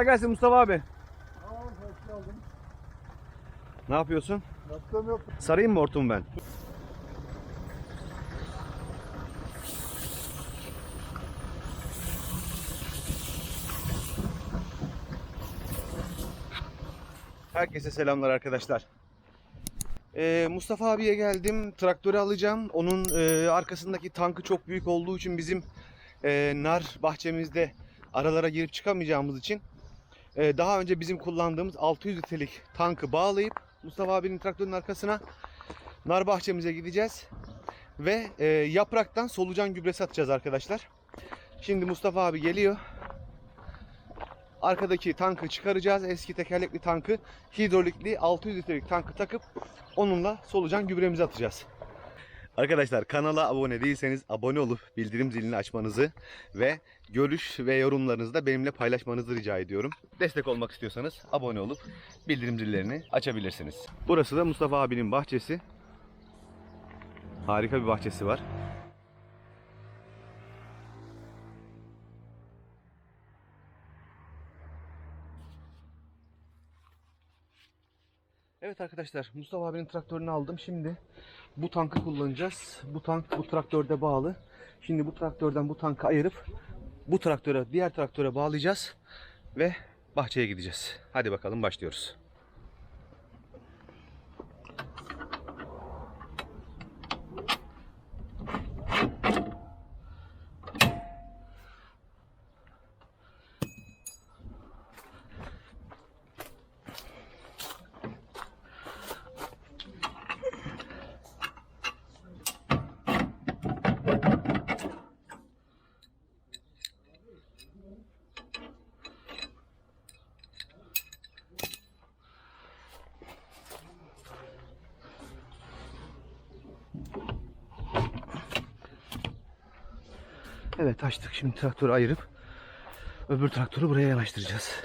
Kolay gelsin Mustafa abi. Tamam hoş geldin. Ne yapıyorsun? Yaptığım yok. Sarayım mı hortumu ben? Herkese selamlar arkadaşlar. Ee, Mustafa abiye geldim. Traktörü alacağım. Onun e, arkasındaki tankı çok büyük olduğu için bizim e, nar bahçemizde aralara girip çıkamayacağımız için e, daha önce bizim kullandığımız 600 litrelik tankı bağlayıp Mustafa abinin traktörün arkasına nar bahçemize gideceğiz. Ve e, yapraktan solucan gübresi atacağız arkadaşlar. Şimdi Mustafa abi geliyor. Arkadaki tankı çıkaracağız. Eski tekerlekli tankı hidrolikli 600 litrelik tankı takıp onunla solucan gübremizi atacağız. Arkadaşlar kanala abone değilseniz abone olup bildirim zilini açmanızı ve görüş ve yorumlarınızı da benimle paylaşmanızı rica ediyorum. Destek olmak istiyorsanız abone olup bildirim zillerini açabilirsiniz. Burası da Mustafa abinin bahçesi. Harika bir bahçesi var. Evet arkadaşlar Mustafa abinin traktörünü aldım. Şimdi bu tankı kullanacağız. Bu tank bu traktörde bağlı. Şimdi bu traktörden bu tankı ayırıp bu traktöre diğer traktöre bağlayacağız ve bahçeye gideceğiz. Hadi bakalım başlıyoruz. Evet açtık. Şimdi traktörü ayırıp öbür traktörü buraya yanaştıracağız.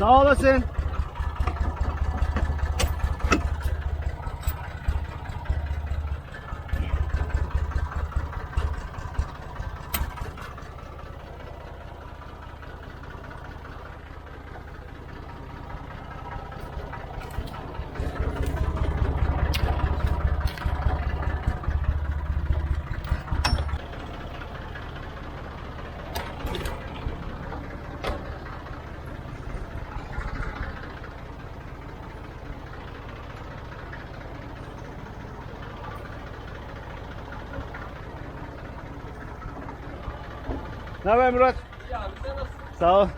Sağ olasın. Ne haber Murat? Sağ ol.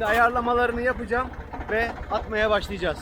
Şimdi ayarlamalarını yapacağım ve atmaya başlayacağız.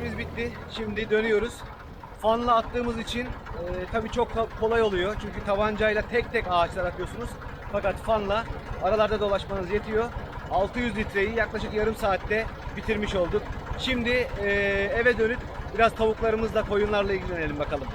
Bitti. Şimdi dönüyoruz. Fanla attığımız için e, tabii çok ko- kolay oluyor. Çünkü tabancayla tek tek ağaçlar atıyorsunuz. Fakat fanla aralarda dolaşmanız yetiyor. 600 litreyi yaklaşık yarım saatte bitirmiş olduk. Şimdi e, eve dönüp biraz tavuklarımızla, koyunlarla ilgilenelim bakalım.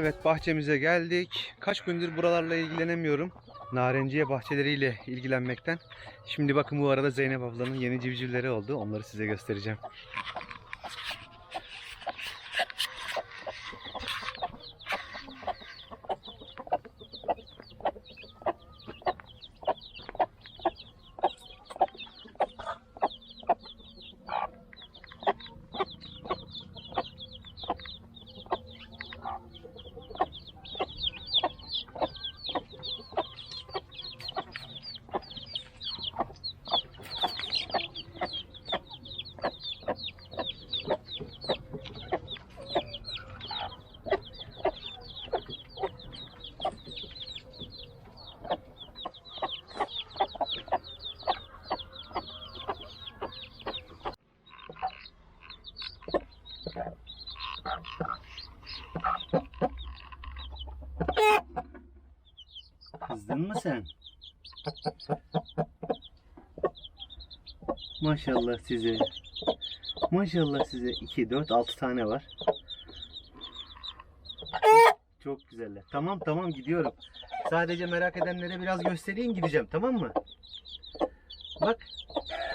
Evet bahçemize geldik. Kaç gündür buralarla ilgilenemiyorum. Narenciye bahçeleriyle ilgilenmekten. Şimdi bakın bu arada Zeynep ablanın yeni civcivleri oldu. Onları size göstereceğim. Kızdın mı sen? Maşallah size. Maşallah size. 2, 4, 6 tane var. Çok güzeller. Tamam tamam gidiyorum. Sadece merak edenlere biraz göstereyim gideceğim tamam mı? Bak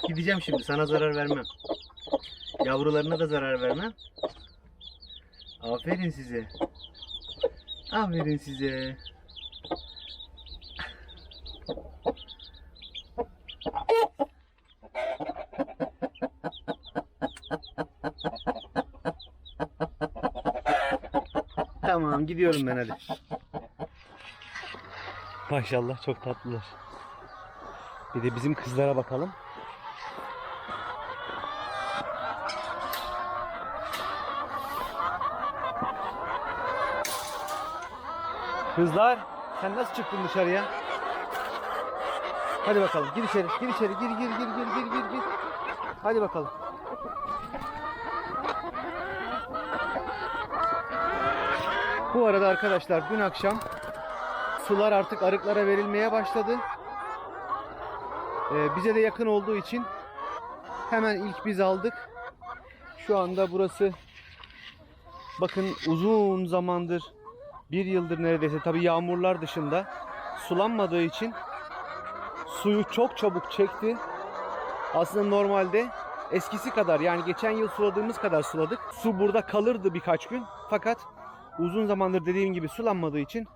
gideceğim şimdi sana zarar vermem. Yavrularına da zarar vermem. Aferin size. Aferin size. Gidiyorum ben hadi. Maşallah çok tatlılar. Bir de bizim kızlara bakalım. Kızlar sen nasıl çıktın dışarıya? Hadi bakalım gir içeri gir içeri gir gir gir gir gir gir gir. Hadi bakalım. Bu arada arkadaşlar dün akşam sular artık arıklara verilmeye başladı. Ee, bize de yakın olduğu için hemen ilk biz aldık. Şu anda burası bakın uzun zamandır bir yıldır neredeyse tabi yağmurlar dışında sulanmadığı için suyu çok çabuk çekti. Aslında normalde eskisi kadar yani geçen yıl suladığımız kadar suladık. Su burada kalırdı birkaç gün. Fakat uzun zamandır dediğim gibi sulanmadığı için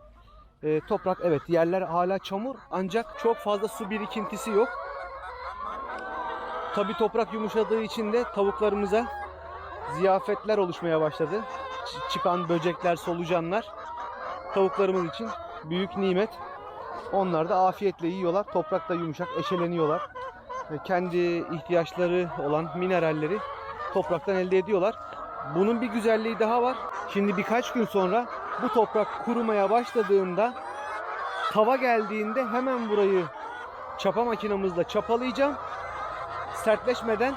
e, toprak evet yerler hala çamur ancak çok fazla su birikintisi yok. Tabi toprak yumuşadığı için de tavuklarımıza ziyafetler oluşmaya başladı. Ç- çıkan böcekler, solucanlar tavuklarımız için büyük nimet. Onlar da afiyetle yiyorlar. Toprak da yumuşak, eşeleniyorlar. Ve kendi ihtiyaçları olan mineralleri topraktan elde ediyorlar. Bunun bir güzelliği daha var. Şimdi birkaç gün sonra bu toprak kurumaya başladığında tava geldiğinde hemen burayı çapa makinamızla çapalayacağım. Sertleşmeden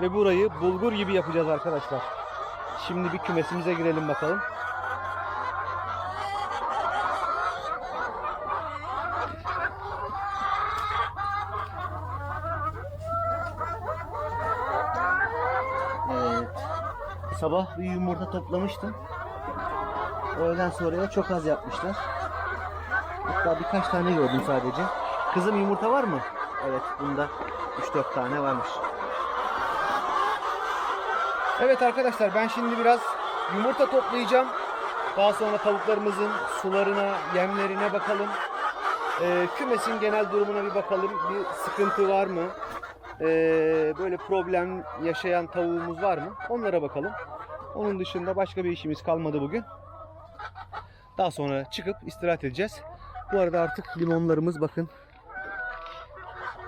ve burayı bulgur gibi yapacağız arkadaşlar. Şimdi bir kümesimize girelim bakalım. Sabah bir yumurta toplamıştım. Öğleden sonraya çok az yapmışlar. Hatta birkaç tane gördüm sadece. Kızım yumurta var mı? Evet bunda 3-4 tane varmış. Evet arkadaşlar ben şimdi biraz yumurta toplayacağım. Daha sonra tavuklarımızın sularına, yemlerine bakalım. Ee, kümesin genel durumuna bir bakalım. Bir sıkıntı var mı? Ee, böyle problem yaşayan tavuğumuz var mı? Onlara bakalım. Onun dışında başka bir işimiz kalmadı bugün. Daha sonra çıkıp istirahat edeceğiz. Bu arada artık limonlarımız bakın.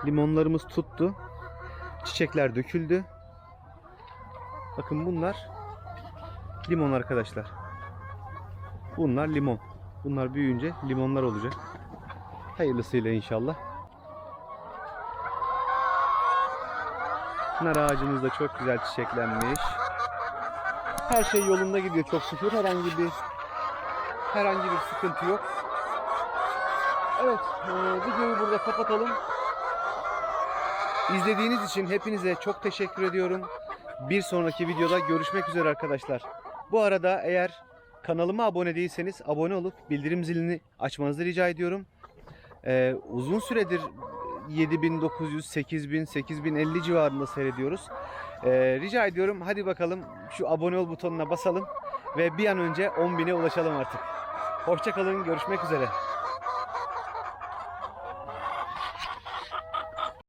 Limonlarımız tuttu. Çiçekler döküldü. Bakın bunlar limon arkadaşlar. Bunlar limon. Bunlar büyüyünce limonlar olacak. Hayırlısıyla inşallah. Nar ağacımız da çok güzel çiçeklenmiş. Her şey yolunda gidiyor çok şükür. Herhangi bir herhangi bir sıkıntı yok. Evet, e, videoyu burada kapatalım. İzlediğiniz için hepinize çok teşekkür ediyorum. Bir sonraki videoda görüşmek üzere arkadaşlar. Bu arada eğer kanalıma abone değilseniz abone olup bildirim zilini açmanızı rica ediyorum. Ee, uzun süredir 7900, 8000, 8050 civarında seyrediyoruz. Ee, rica ediyorum hadi bakalım şu abone ol butonuna basalım ve bir an önce 10.000'e ulaşalım artık. Hoşçakalın görüşmek üzere.